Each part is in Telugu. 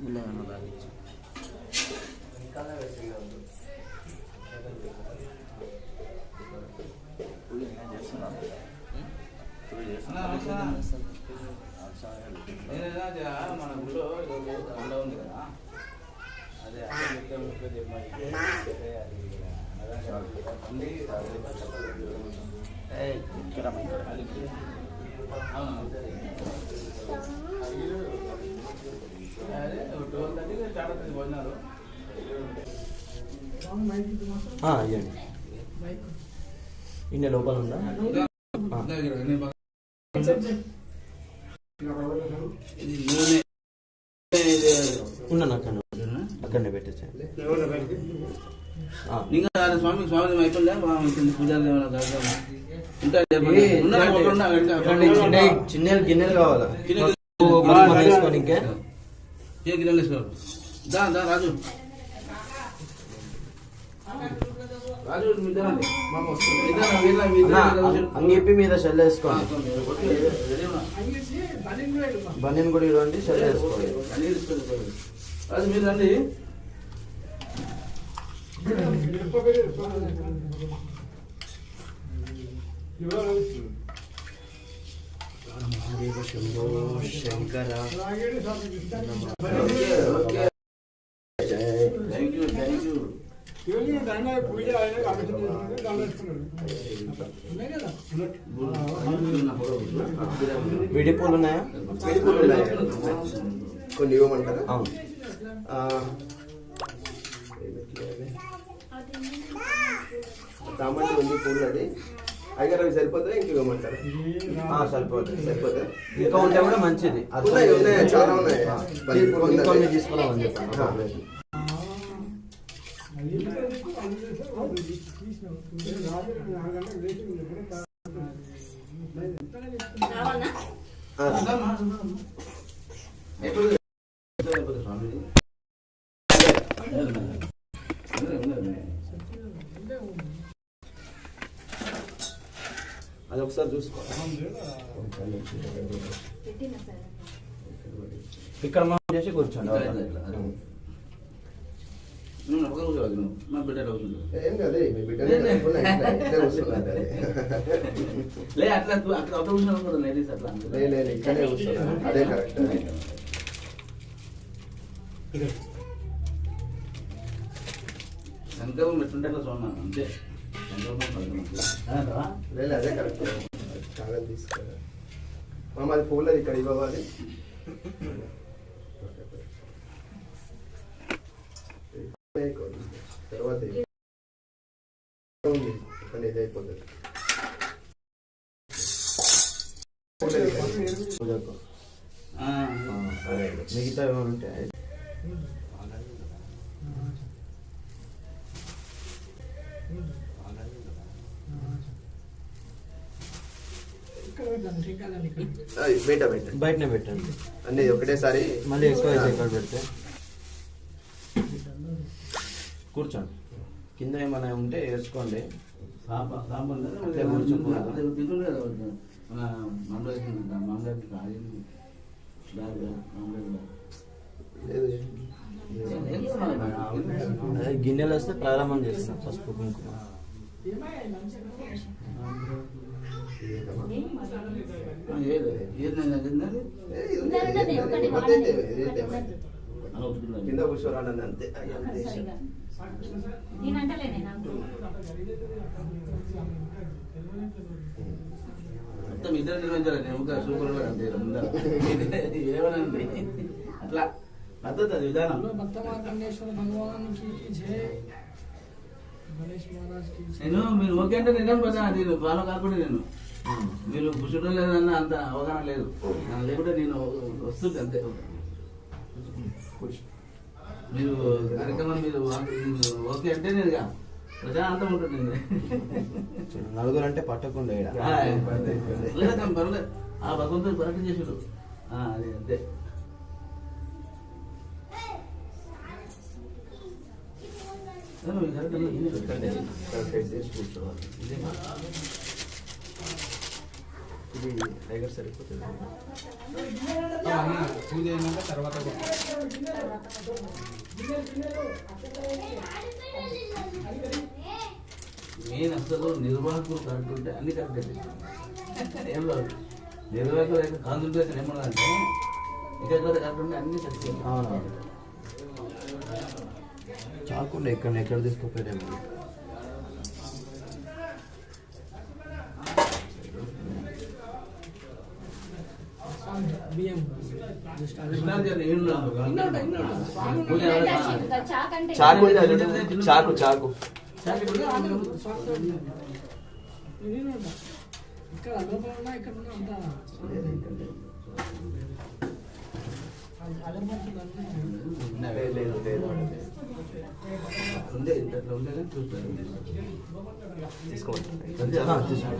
ఇలాగ లాగించు మన ఊళ్ళో కొండ ఉంది కదా అదే అదే ముఖ్య ఇవ్వండి ఇండియా లోపల ఉందా? ఉన్నాను అక్కడ అక్కడనే పెట్టేసాను ఇంకా స్వామి స్వామి అయిపోయిందా పూజలు చిన్న గిన్నెలు కావాలా గిన్నెలు- మనం వేసుకొని ఇంకే ఏ గిన్నెలు వేసుకోరు దా దా రాజు రాజు మీ ఇద్దరండి. మీ ఇద్దరు, మీ ఇద్దరు, మీ ఇద్దరు ఇలా కూర్చోండి. అంగిప్పి మీద షెల్ ఆ, వేసుకోండి. బనీన్ కూడా ఇవ్వండి షెల్ వేసుకోండి. రాజు మీరు రండి Shankara okay okay thank you thank you విడి పూలు ఉన్నాయా కొన్ని ఇవ్వమంటారా? అవును. ఆ, చామంతి ఉంది పూలు అది? అయ్యారు అవి సరిపోతాయి ఇంక ఇవ్వమంటారా? ఆ, సరిపోతుంది సరిపోతాయి ఇంకా ఉంటే కూడా మంచిది. అర్థం ఉన్నాయి, ఉన్నాయి, చాలా ఉన్నాయి. తీసుకున్నామని చెప్పాను ఆ. ఆ, అది ఒకసారి చూసుకో. ఇక్కడ మనం చేసి కూర్చోండి. లే అట్లా అక్కడ అవతల కూర్చున్నాను కూడా లేడీస్ అట్లా లే, లే, లే, ఇక్కడే కూర్చున్నారు అదే కరెక్ట్ సంకల్పం ఎట్లుంటే అట్లా చూడన్నా అంతే. లేదు అదే కరెక్ట్ కాగలు తీసుకురా పూలది ఇక్కడ ఇవ్వాలి తర్వాత ఉంది. కానీ ఇది అయిపోతుంది మిగతా ఏమైనా ఉంటాయి అది బయట బయట. బయటనే పెట్టండి. అన్నీ ఒకటేసారి. మళ్ళీ ఎక్కువ అయితే ఎక్కడ పెడితే. కూర్చోండి. కింద ఏమైనా ఉంటే వేసుకోండి. గిన్నెలు వస్తే ప్రారంభం చేస్తాం పసుపు కుంకుమ. కింద కూర్చోరాలని మొత్తం ఇద్దరు నిర్వహించాలండి ఇంకా సూపర్ అంటే ఏమనండి అట్లా పద్ధతి అది విధానం నేను మీరు ఓకే అంటే నేను పదా నేను ఫాలో కాకుండా నేను. మీరు కూర్చోడం లేదన్న అంత అవగాహన లేదు లేకుంటే నేను వస్తుంది అంతే మీరు కార్యక్రమం మీరు ఓకే అంటే నేను ప్రశాంతం ఉంటుంది నలుగురు అంటే పట్టకుండా లేదమ్మా, పర్వాలేదు ఆ భగవంతుడు కరెక్ట్ చేసాడు అది అంతే కరెక్ట్. కరెక్ట్ చేసి కూర్చోవాలి? ఇది టైగర్ సరిపోతుంది. పూజ అయినాక తర్వాత మెయిన్ అసలు నిర్వాహకులు కరెక్ట్ ఉంటే అన్ని కరెక్ట్ ఏం లేదు నిర్వాహకులు అయితే కాన్సన్ట్రేషన్ ఏమన్నదంటే ఇక్కడ కరెక్ట్ ఉంటే అన్ని సక్సెస్ అవునవును చాకుండా ఎక్కడ ఎక్కడ తీసుకోపోయారేమో బియ్యం జస్ట్ అవి విశ్రాంతి ఏం లేదు ఇన్నోట, ఇన్నోట. స్వామి పూజ చాకంటే చాకు ఉంది అది ఉంది. చాకు చాకు స్వామి ఇది ఇన్నోట. ఇక్కడ లోపల ఉన్నా ఇక్కడ ఉన్నా అంతా అగరబత్తులు అన్నీ లేదు లేదు లేదు ఉండే ఇంట్లో ఉండే కానీ చూస్తారు తీసుకోవచ్చు అంతే ఆ, తీసుకో.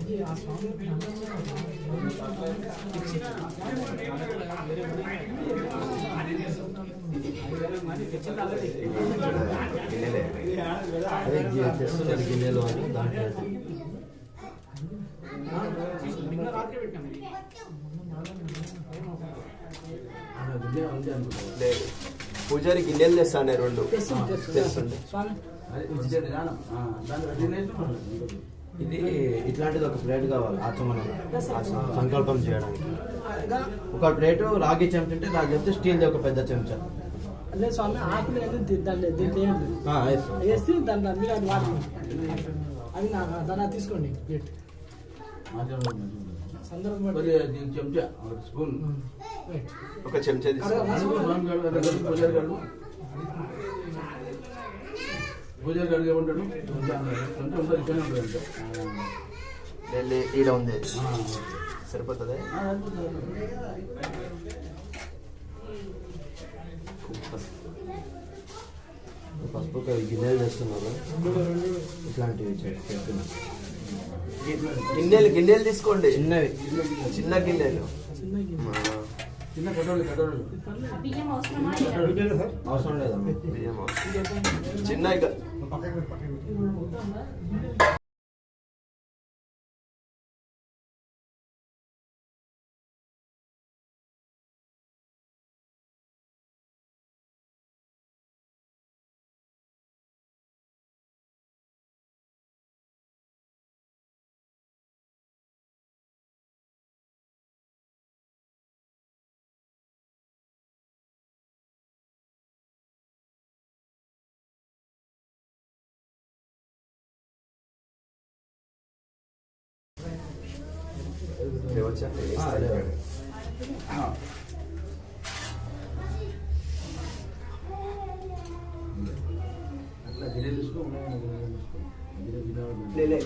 ఇది ఆ స్వామి గిన్నెలే అని దాంట్లో. రాత్రి పెట్టాము ఉండే ఉండే అనుకుంటారు లేదు. పూజారి గిన్నెలు తెస్తానే రెండు. ఇది ఇట్లాంటిది ఒక ప్లేట్ కావాలి ఆచమనం. సంకల్పం చేయడానికి. ఒక ప్లేట్ రాగి చెంచా అంటే నాకు చెప్తే స్టీల్ది ఒక పెద్ద చెంచా. స్వామి ఆకులు దాంట్లో. వేసి అది అది నా దాన్ని తీసుకోండి ప్లేట్. సందర్భం బట్టి చెంచా ఒక స్పూన్ రైట్. ఒక చెంచా పూజారి గారు ఏమంటాడు ఈడ ఉంది సరిపోతుంది. పసుపు గిన్నెలు చేస్తున్నారు ఇట్లాంటివి చే- చేస్తున్నారు గిన్నెలు గిన్నెలు తీసుకోండి చిన్నవి చిన్న గిన్నెలు చిన్న అవసరమా లేదా? అవసరం లేదమ్మా బియ్యం. చిన్న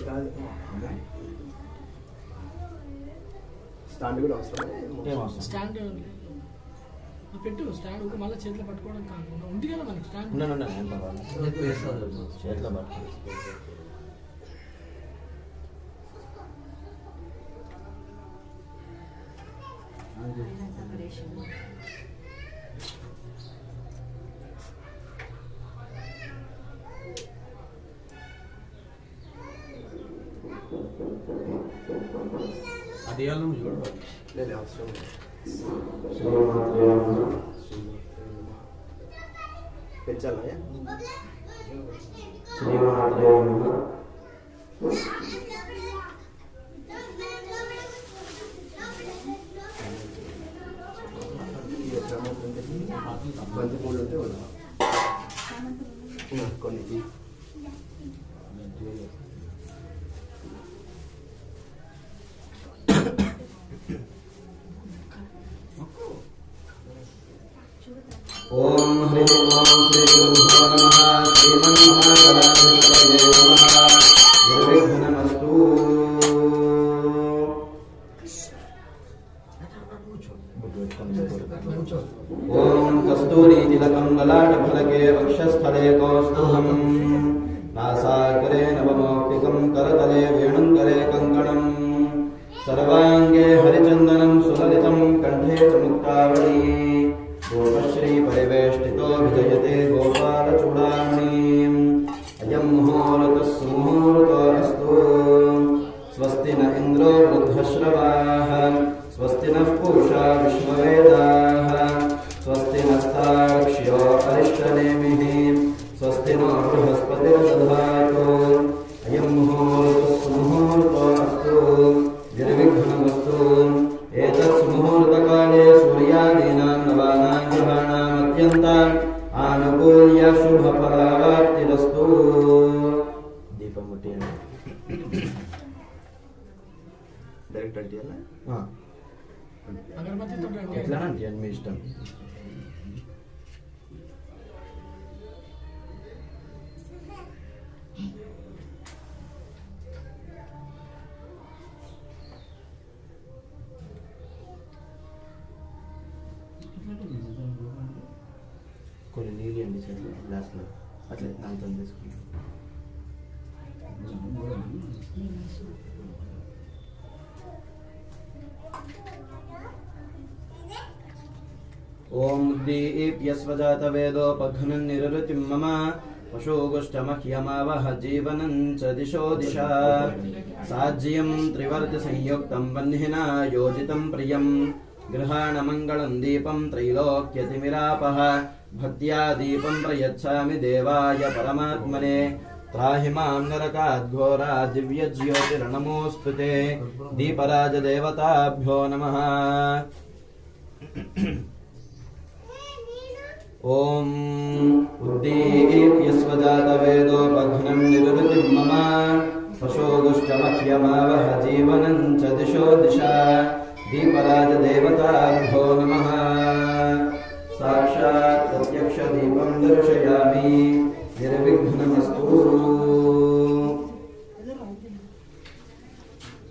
కాదు స్టాండ్ కూడా అవసరం ఏం అవసరం స్టాండ్ పెట్టు స్టాండ్ ఊరికే మళ్ళీ చేతిలో పట్టుకోవడం కాకుండా ఉంది కదా మనకి స్టాండ్ చేతిలో పట్టుకో. అది ఇవ్వాలి నువ్వు చూడు లేదు అవసరం లేదు. పెంచాలా బంతి పూలు ఉంటే వద్దాం. కొన్ని తీ. ఓం హ్రీం ఓం శ్రీ గురుభ్యో నమః శ్రీమన్మహాగణాధిపతయే నమః గురుభ్యో నమస్తు नो बुद्धश्रवाः स्वस्ति नः पूषा विश्ववेदाः। కొన్ని నీళ్ళు అండి చెట్లు గ్లాస్లో. అట్లా దాంతో తీసుకుంటాం. ఓం దీప్యస్వజాతవేదోపఘ్నం నిరృతిం మమ పశోగుష్టమహ్యమావహ జీవనం చ దిశో దిశా. సాజ్యం త్రివర్తి సంయుక్తం వన్హినా యోజితం ప్రియం. గృహాణమంగళం దీపం త్రైలోక్యతిమిరాపహ भक्तिया दीपं प्रयच्छामि देवाय परमात्मने। त्राहि माँ नरकाद्घोरा दिव्यज्योतिर्नमोऽस्तु ते। दीपराजदेवताभ्यो नमः। ॐ उद्दीप्यस्वजातवेदोपघ्नं निरुतिं मम। पशोदुष्टमह्यमावह जीवनं च दिशो दिशा। दीपराजदेवताभ्यो नमः। साक्षात् प्रत्यक्षदीपं दर्शयामि निर्विघ्नमस्तु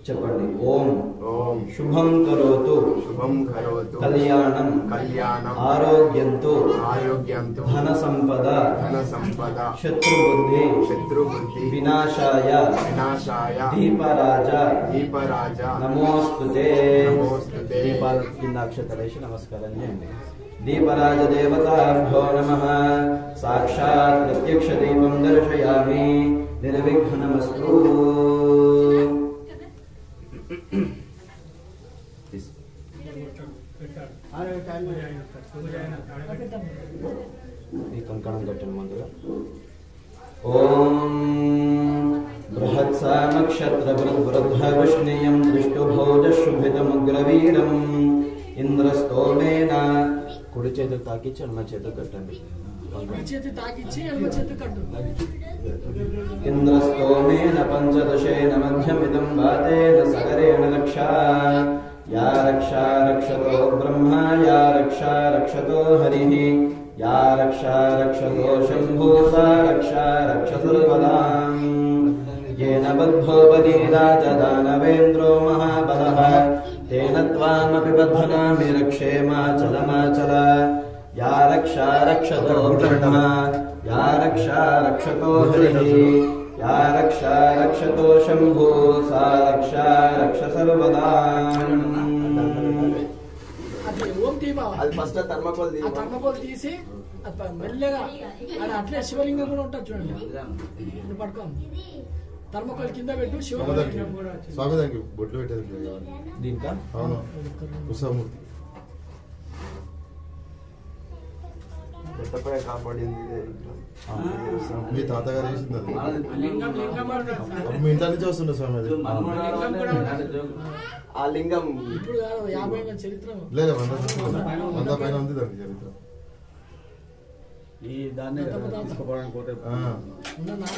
చెప్పండి ఓం ఓం శుభం కరోతు శుభం కరోతు కళ్యాణం కళ్యాణం ఆరోగ్యంతో ఆరోగ్యంతో ధన సంపద ధన సంపద శత్రుబుద్ధి శత్రుబుద్ధి వినాశాయ వినాశాయ దీపరాజ దీపరాజ నమోస్తుతే నమోస్తుతే. దీపాల కింద అక్షతలేసి నమస్కారం చేయండి దీపరాజ దేవతాభ్యో నమ సాక్షాత్ ప్రత్యక్ష దీపం తాకిచ్చి ఎడమ చేతులు కట్టండి కుడి చేతి తాకిచ్చి ఎడమ చేతి కట్టు ఇంద్రస్తోమేన పంచదశేన మధ్యమిదం వాతేన సగరేణ రక్షా యా రక్షా రక్షతో బ్రహ్మ యా రక్షా రక్షతో హరి యా రక్షా రక్షతో శంభో సా రక్షా రక్షసర్వదాం येन बद्धो बलीराजदानवेन्द्रो महाबलः तेन त्वामपि बध्नामि रक्षेमाचलमाचल యా రక్ష రక్షతో యా రక్ష రక్షతో యా రక్ష శంభో సా రక్ష రక్ష సర్వదా. అది ఫస్ట్ థర్మకోల్ థర్మకోల్ తీసి మెల్లగా అట్లే శివలింగం కూడా ఉంటుంది చూడండి. పట్టుకోం. థర్మకోల్ కింద పెట్టు శివలింగం కూడా బొట్లు పెట్టేది దీంట్లో అవును. ఉత్సవమూర్తి పెట్టపై కాపాడింది. మీ తాతగారు చేసింది అది మీ ఇంట్లో నుంచి వస్తుండే స్వామి అది. ఆ లింగం. లేదు వంద పైన ఉంది. దానికి చరిత్ర. ఈ దాన్ని తీసుకోవడానికి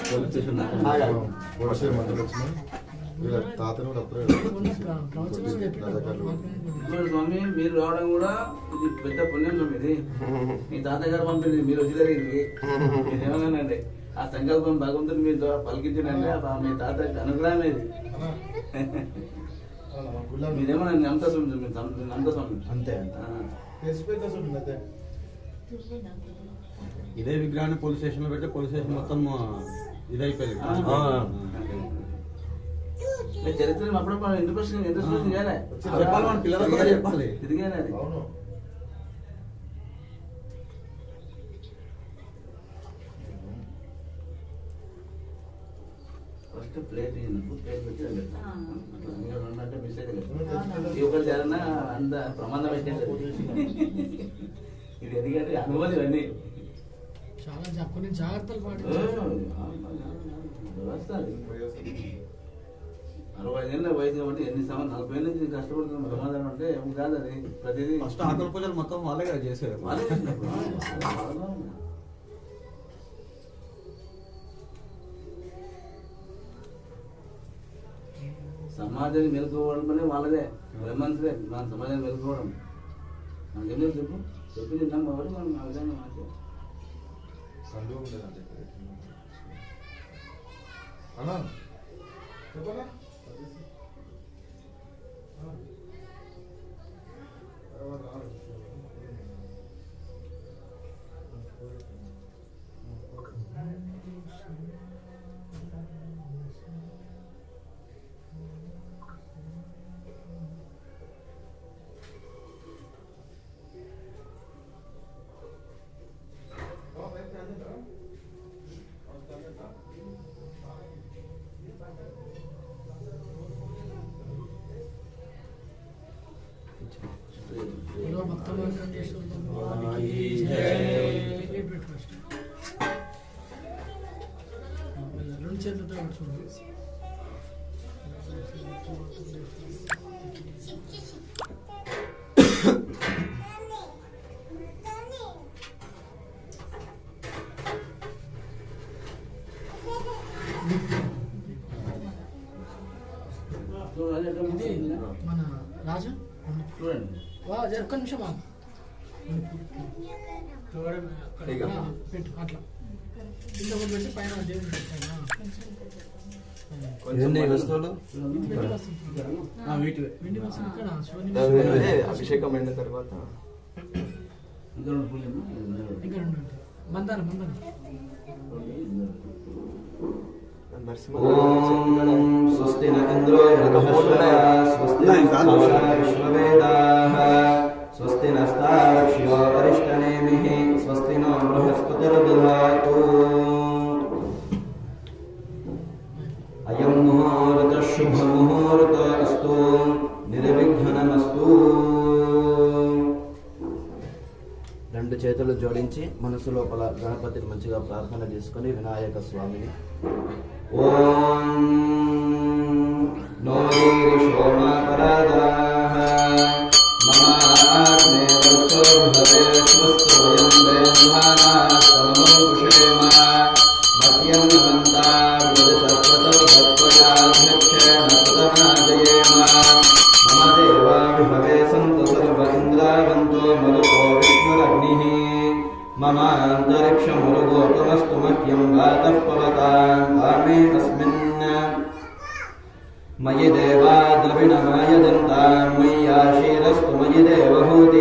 పోలీస్ స్టేషన్. స్వామి మీరు రావడం కూడా ఇది పెద్ద పుణ్యం స్వామి ఇది మీ తాతగారు పంపింది మీరు వచ్చి జరిగింది. ఏమన్నానండి? ఆ సంకల్పం భగవంతుని మీ ద్వారా పలికించినండి మీ తాత అనుగ్రహం ఇది. మీరేమన్నా నమ్మత స్వామి నమ్మత స్వామి. అంతే ఇదే విగ్రహాన్ని పోలీస్ స్టేషన్లో పెట్టి పోలీస్ స్టేషన్ మొత్తం ఇదైపోయింది. మీ చరిత్ర అప్పుడప్పుడు ఎందుకు వస్తుంది ఎందుకు చేయాలి చెప్పాలి మన పిల్లలకు కూడా చెప్పాలి తిరిగానే అది అవును ఫస్ట్ ప్లేట్ ప్లేట్ పెట్టి నేను పెడతాను. ఆ. అట్లా మీరు రెండు అంటే మిస్టేక్ లేదు ఈ ఒకటి జరిగినా అంత ప్రమాదం పెట్టేది ఇది ఎందుకంటే అనుభవం ఇవన్నీ చాలా కొన్ని జాగ్రత్తలు వ్యవస్థ. అరవై ఏళ్ళ వయసు కాబట్టి ఎన్ని సంవత్సరాలు నలభై ఏళ్ళ నుంచి కష్టపడుతున్న ప్రమాదం అంటే ఏం కాదు అది. ప్రతిదీ ఫస్ట్ ఆకలి పూజలు మొత్తం వాళ్ళే కదా చేసేది. వాళ్ళే. సమాజాన్ని మెలుకోవడం అనే వాళ్ళదే. బ్రహ్మంతుడే మన సమాజాన్ని మెలుకోవడం. మనకేం తెలుసు చెప్పు. చెప్పి తిన్నాం కాబట్టి మనం ఆ విధంగా మాట్లాడాలి కండువ ఇది ముందుందా? మన రాజు చూడండి వా జర ఒక్క నిమిషం ఆగు. ఇక. ఆ, పెట్టు అట్లా కింద ఒకటి పెట్టి పైన దేవుడు పెట్టాను అభిషేకం అయిన తర్వాత. రెండు పూలు ఏమో, ఇది ఉంది. ఇంకా అయం ముహూర్త శుభ ముహూర్త అస్తు నిర్విఘ్నమస్తు. రెండు చేతులు జోడించి మనసు లోపల గణపతిని మంచిగా ప్రార్థన చేసుకుని వినాయక స్వామిని. ఓం నోరీరిషోమాపరాధాః 我爷爷，我。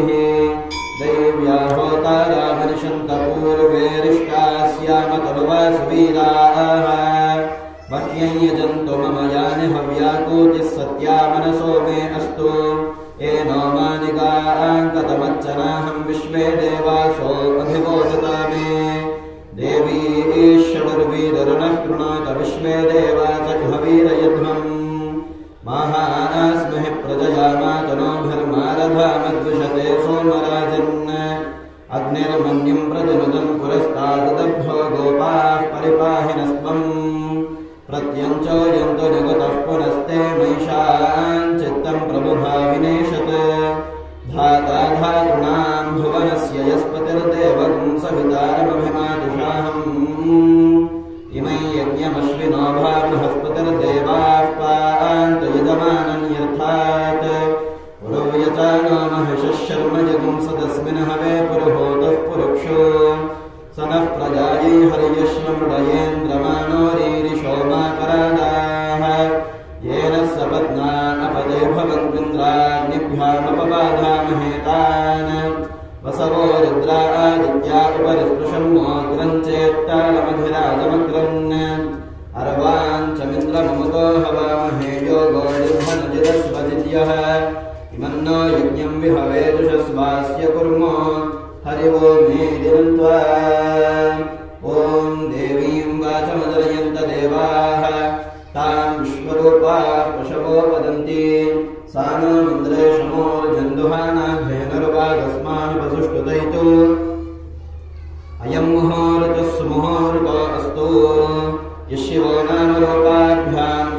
स नः प्रजायै हर्यश्वमृडयेन्द्रमानोरीरिशोमाकरादाः निर्धनजिदस्वजित्यः इमन्नो ॐ देवीं देवाः। तां वदन्ति। सा नोन्द्रेशमोर्जन्दुहानाघ्रेणर्वागस्मानुपसुष्टुतैतु अयं मुहूर्तः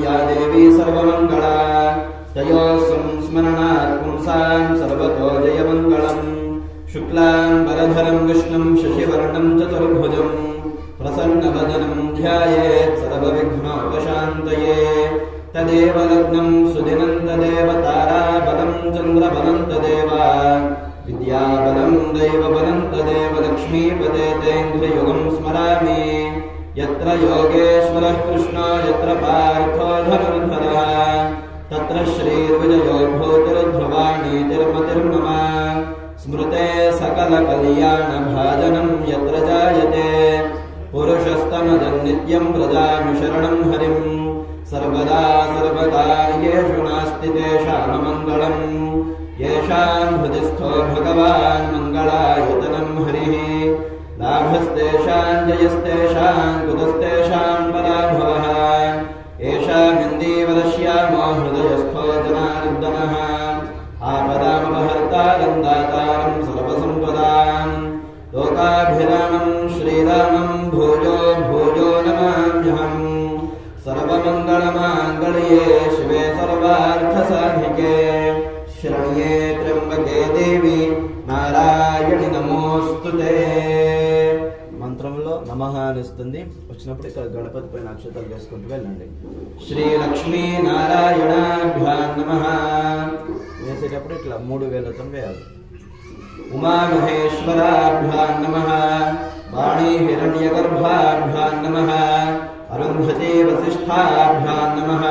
या देवी सर्वमङ्गला। तयोः शुक्लां वरधरं विष्णुं शशिवर्णं चतुर्भुजं प्रसन्नवदनं ध्यायेत् सर्वविघ्नोपशान्तये। तदेव लग्नं सुदिनं तदेव ताराबलं चन्द्रबलं तदेव विद्याबलं दैवबलं तदेव लक्ष्मीपदे तेन्द्रियुगं स्मरामि। यत्र योगेश्वरः कृष्णो यत्र पार्थो धनुर्धरः तत्र भूतिर्ध्रुवाणीतिर्मतिर्मम स्मृते सकलकल्याणभाजनं यत्र जायते। पुरुषस्तमजन्नित्यं व्रजामि शरणं हरिं। सर्वदा सर्वदा నమః అని వస్తుంది వచ్చినప్పుడు ఇక్కడ గణపతి పైన అక్షతలు వేసుకుంటూ వెళ్ళండి. శ్రీ లక్ష్మీ నారాయణాభ్యాం నమః. వేసేటప్పుడు ఇట్లా మూడు వేలతో వేయాలి. ఉమామహేశ్వరాభ్యాం నమ. వాణీ హిరణ్యగర్భాభ్యాం నమ. అరుంధతే వసిష్ఠాభ్యాం నమ.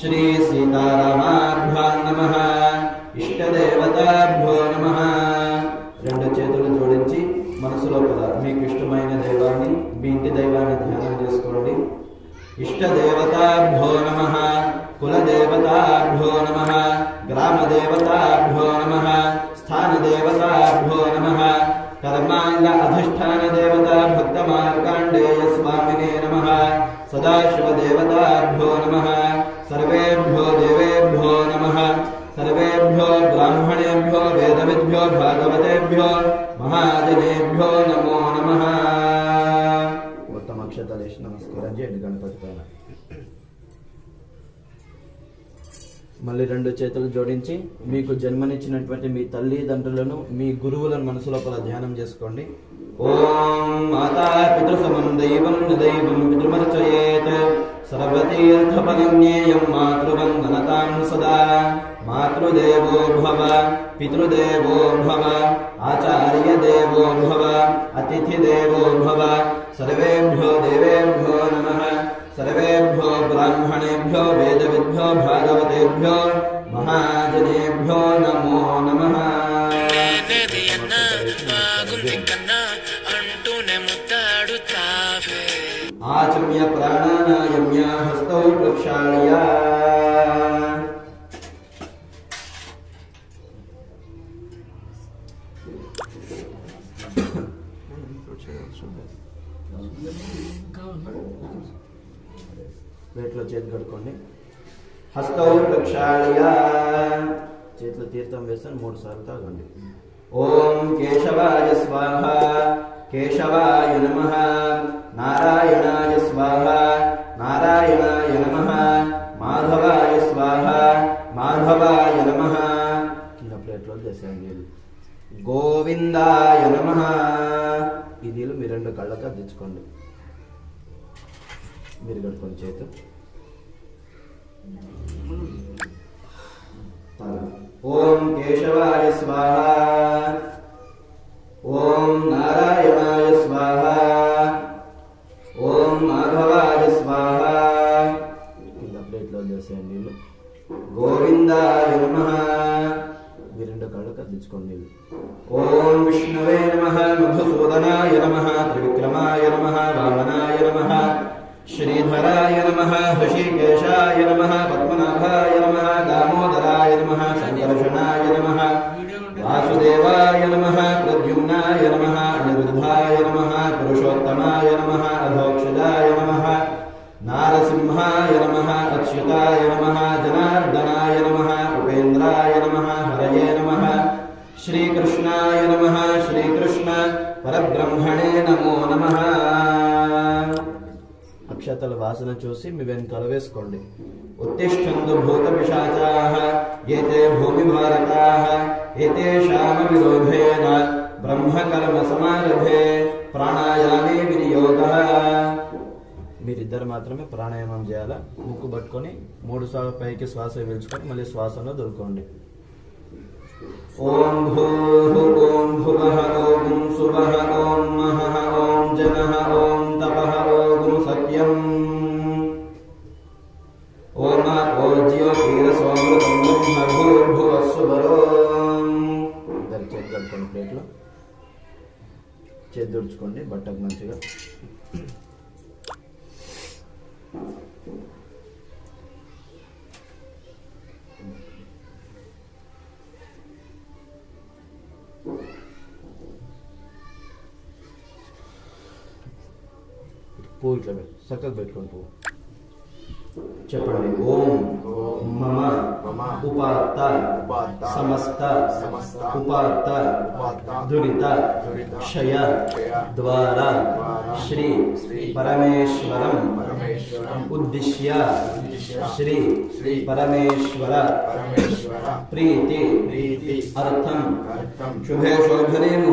శ్రీ సీతారామాభ్యాం నమ. ఇష్టదేవతాభ్యో నమ రెండు చేతులు జోడించి మనసులో పద మీకు ఇష్టమైన దైవాన్ని మీ ఇంటి దైవాన్ని ధ్యానం చేసుకోండి. ఇష్ట దేవతాభ్యో నమ కులదేవతాభ్యో నమ గ్రామదేవతాభ్యో నమ స్థానదేవతాభ్యో నమ కర్మాంగ అధిష్టాన దేవత భక్త మార్కాండేయ స్వామినే నమ సదాశివదేవతాభ్యో నమ సర్వేభ్యో దేవేభ్యో నమ సర్వేభ్యో బ్రాహ్మణేభ్యో వేదవిద్భ్యో భాగవతేభ్యో మహాజనేభ్యో నమో నమ మొత్తం అక్షతాలు వేసి నమస్కారం చేయండి గణపతి పైన మళ్ళీ రెండు చేతులు జోడించి మీకు జన్మనిచ్చినటువంటి మీ తల్లిదండ్రులను మీ గురువులను మనసు లోపల ధ్యానం చేసుకోండి. ఓం మాతా పితృసమం దైవం న దైవం పితృమర్చయేత్. సర్వతీర్థఫలజ్ఞేయం మాతృవందనతాం సదా. మాతృదేవో భవ పితృదేవో భవ ఆచార్య దేవో భవ అతిథి దేవో భవ సర్వేభ్యో దేవేభ్యో నమ సర్వేభ్యో బ్రాహ్మణేభ్యో వేదవిద్భ్యో భాగవతేభ్యో మహాజనేభ్యో నమో నమ. ఆచమ్య ప్రాణానాయమ్య హస్తౌ ప్రక్షాళయా చేతులు కడుక్కోండి హస్తౌ ప్రక్షాళయ చేతులు తీర్థం వేస్తాను మూడు సార్లు తాగండి. ఓం కేశవాయ స్వాహ. కేశవాయ నమ. నారాయణాయ స్వాహ. నారాయణాయ నమ. మాధవాయ స్వాహ. మాధవాయ నమ. కింద ప్లేట్లో చేసాను నీళ్ళు గోవిందాయ నమ. ఈ నీళ్ళు మీ రెండు కళ్ళతో తెచ్చుకోండి మీరు కడుకోండి చేతు ఓం కేశవాయ స్వాహ ఓం నారాయణాయ స్వాహ ఓం మాధవాయ స్వాహ. ప్లేట్లో చేసేయండి గోవిందాయ నమ. మీ రెండు కళ్ళకు అద్దించుకోండి నీళ్ళు ఓం విష్ణవే నమ. మధుసూదనాయ నమ. త్రివిక్రమాయ నమ. వామనాయ నమ. శ్రీధరాయ నమ హృషికేశాయ నమ పద్మనాభాయ నమ దామోదరాయ నమ సంకర్షణాయ నమ వాసుదేవాయ నమ ప్రద్యుమ్నాయ నమ అనిరుద్ధాయ నమ పురుషోత్తమాయ నమ అధోక్షజాయ నమ నారసింహాయ నమ అచ్యుతాయ నమ జనార్దనాయ నమ ఉపేంద్రాయ నమ హరయే నమ శ్రీకృష్ణాయ నమ శ్రీకృష్ణ పరబ్రహ్మణే నమో నమ. అక్షతల వాసన చూసి మీ వెనకాల వేసుకోండి ఉత్తిష్టందు భూత పిశాచాః ఏతే భూమి భారతాః ఏతేషామ విరోధేన బ్రహ్మకర్మ సమారభే ప్రాణాయామే వినియోగ. మీరిద్దరు మాత్రమే ప్రాణాయామం చేయాలా? ముక్కు పట్టుకొని మూడు సార్లు పైకి శ్వాస పీల్చుకొని మళ్ళీ శ్వాసలో దొరుకోండి. ఓం భూ ఓం భువ ఓం సువః ఓం మహ ఓం జన ఓం తపః సత్యం ఓం ఓజ్యో వీరసోమృతం బ్రహ్మ భూర్భువస్సువరోం ఇద్దరు చేతి ప్లేట్లో. చేతి దుడుచుకోండి బట్టకు మంచిగా. పువ్వు ఇట్లా పెట్టు చక్కగా పెట్టుకోండి పువ్వు చెప్పండి ఓం మమ మమ ఉపాత్త ఉపాత్త సమస్త సమస్త ఉపాత్త ఉపాత్త దురిత దురిత క్షయ క్షయ ద్వారా ద్వారా శ్రీ శ్రీ పరమేశ్వరం పరమేశ్వరం ఉద్దిశ్య ఉద్దిశ్య శ్రీ శ్రీ పరమేశ్వర పరమేశ్వర ప్రీతి ప్రీతి అర్థం అర్థం శుభే శోభనే